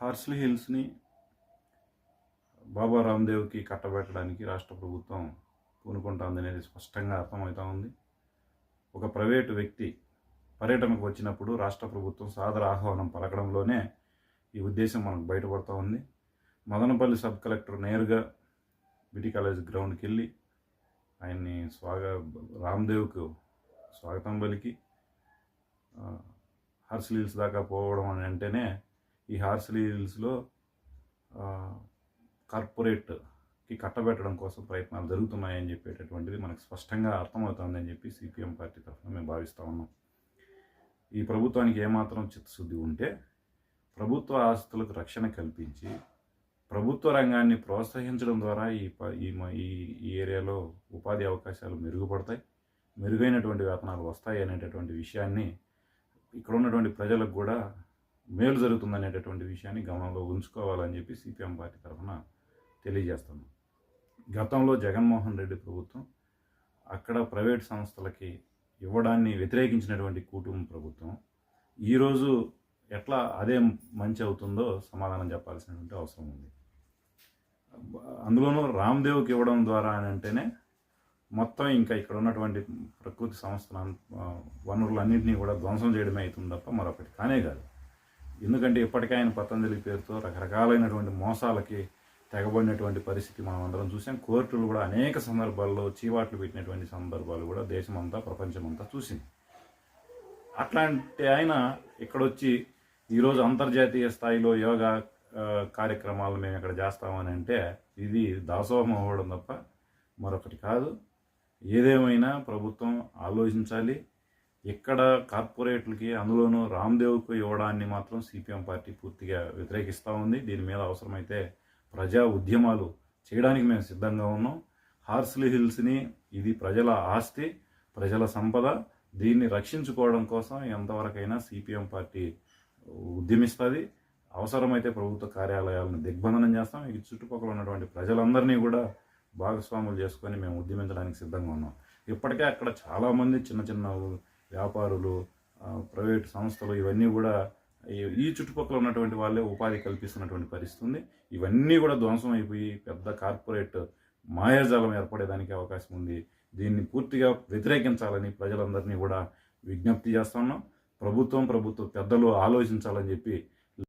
Horsley హిల్స్ని బాబా రామ్దేవ్కి కట్టబెట్టడానికి రాష్ట్ర ప్రభుత్వం పూనుకుంటోంది అనేది స్పష్టంగా అర్థమవుతా ఉంది. ఒక ప్రైవేటు వ్యక్తి పర్యటనకు వచ్చినప్పుడు రాష్ట్ర ప్రభుత్వం సాదర ఆహ్వానం పలకడంలోనే ఈ ఉద్దేశం మనకు బయటపడుతూ ఉంది. మదనపల్లి సబ్ కలెక్టర్ నేరుగా బిటి కాలేజ్ గ్రౌండ్కి వెళ్ళి ఆయన్ని స్వాగ రామ్దేవ్కు స్వాగతం పలికి ఆ, హిల్స్ దాకా పోవడం అని అంటేనే ఈ హార్స్లీ హిల్స్లో కార్పొరేట్కి కట్టబెట్టడం కోసం ప్రయత్నాలు జరుగుతున్నాయని చెప్పేటటువంటిది మనకు స్పష్టంగా అర్థమవుతుందని చెప్పి సిపిఎం పార్టీ తరఫున మేము భావిస్తూ ఉన్నాం. ఈ ప్రభుత్వానికి ఏమాత్రం చిత్తశుద్ధి ఉంటే ప్రభుత్వ ఆస్తులకు రక్షణ కల్పించి ప్రభుత్వ రంగాన్ని ప్రోత్సహించడం ద్వారా ఈ ప- ఈ ఈ ఈ ఏరియాలో ఉపాధి అవకాశాలు మెరుగుపడతాయి మెరుగైనటువంటి వేతనాలు వస్తాయి అనేటటువంటి విషయాన్ని ఇక్కడ ఉన్నటువంటి ప్రజలకు కూడా మేలు జరుగుతుందనేటటువంటి విషయాన్ని గమనంలో ఉంచుకోవాలని చెప్పి సిపిఎం పార్టీ తరఫున తెలియజేస్తున్నాం. గతంలో జగన్మోహన్ రెడ్డి ప్రభుత్వం అక్కడ ప్రైవేట్ సంస్థలకి ఇవ్వడాన్ని వ్యతిరేకించినటువంటి కుటుంబ ప్రభుత్వం ఈరోజు ఎట్లా అదే మంచి అవుతుందో సమాధానం చెప్పాల్సినటువంటి అవసరం ఉంది. అందులోనూ రామ్దేవ్కి ఇవ్వడం ద్వారా అని అంటేనే మొత్తం ఇంకా ఇక్కడ ఉన్నటువంటి ప్రకృతి సంస్థల వనరులన్నింటినీ కూడా ధ్వంసం చేయడమే అవుతుంది తప్ప మరొకటి కానే కాదు. ఎందుకంటే ఇప్పటికే ఆయన పతంజలి పేరుతో రకరకాలైనటువంటి మోసాలకి తెగబడినటువంటి పరిస్థితి మనం అందరం చూసాం. కోర్టులు కూడా అనేక సందర్భాల్లో చీవాట్లు పెట్టినటువంటి సందర్భాలు కూడా దేశమంతా ప్రపంచమంతా చూసింది. అట్లాంటి ఆయన ఇక్కడొచ్చి ఈరోజు అంతర్జాతీయ స్థాయిలో యోగా కార్యక్రమాలు మేము ఇక్కడ చేస్తామని అంటే ఇది దాసోహం అవ్వడం తప్ప మరొకటి కాదు. ఏదేమైనా ప్రభుత్వం ఆలోచించాలి. ఇక్కడ కార్పొరేట్లకి అందులోనూ రామ్దేవ్కు ఇవ్వడాన్ని మాత్రం సిపిఎం పార్టీ పూర్తిగా వ్యతిరేకిస్తూ ఉంది. దీని మీద అవసరమైతే ప్రజా ఉద్యమాలు చేయడానికి మేము సిద్ధంగా ఉన్నాం. హార్స్లీ హిల్స్ని ఇది ప్రజల ఆస్తి ప్రజల సంపద. దీన్ని రక్షించుకోవడం కోసం ఎంతవరకైనా సిపిఎం పార్టీ ఉద్యమిస్తుంది. అవసరమైతే ప్రభుత్వ కార్యాలయాలను దిగ్బంధనం చేస్తాం. ఈ చుట్టుపక్కల ఉన్నటువంటి ప్రజలందరినీ కూడా భాగస్వాములు చేసుకొని మేము ఉద్యమించడానికి సిద్ధంగా ఉన్నాం. ఇప్పటికే అక్కడ చాలామంది చిన్న చిన్న వ్యాపారులు ప్రైవేట్ సంస్థలు ఇవన్నీ కూడా ఈ- ఈ చుట్టుపక్కల ఉన్నటువంటి వాళ్ళే ఉపాధి కల్పిస్తున్నటువంటి పరిస్థితి ఉంది. ఇవన్నీ కూడా ధ్వంసం అయిపోయి పెద్ద కార్పొరేట్ మాయాజాలం ఏర్పడేదానికి అవకాశం ఉంది. దీన్ని పూర్తిగా వ్యతిరేకించాలని ప్రజలందరినీ కూడా విజ్ఞప్తి చేస్తున్నాం ప్రభుత్వం ప్రభుత్వ పెద్దలు ఆలోచించాలని చెప్పి